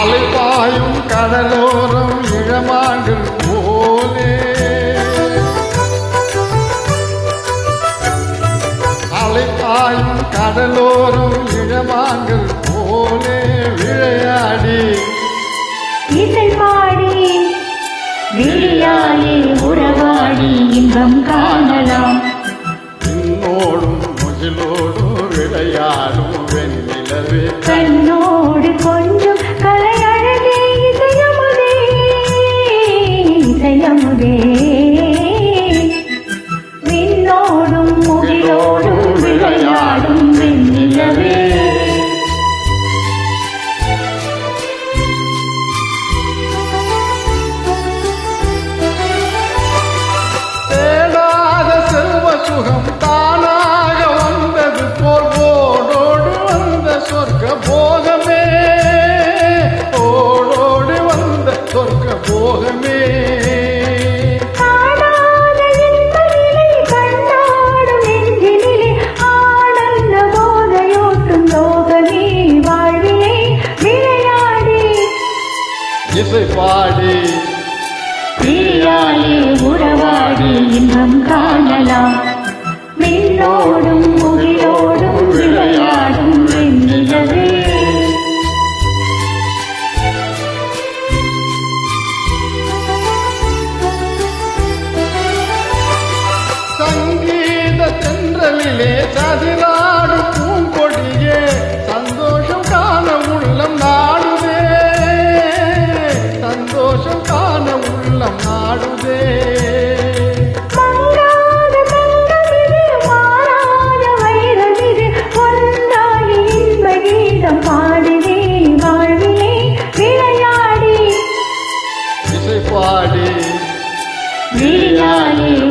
ஆளு பாயும் கடலோரம் இழமாங்கள் போலே. அலை பாயும் கடலோரம் இழமாங்கள் போலே. விளையாடி இசை பாடி விளையாடி உறவாடி இன்பம் காணலாம். என்னோடும் முகிலோடும் இசை பாடி. பிரியாலே உறவாடி இன்பம் காணலாம். மின்னோடும் முகிலோடும் விளையாடும் வெண்ணிலவே. சங்கீத தென்றலிலே சதிராடும் விளையாடி. இசை பாடி.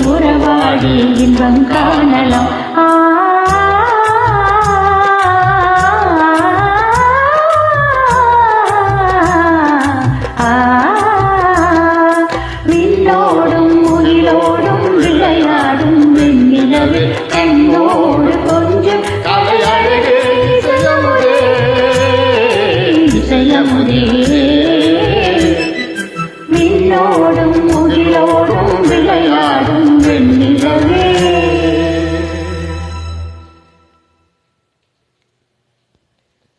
உறவாடி இன்பம் காணலாம். இசையமுதே விண்ணோடும் முகிலோடும் விளையாடும்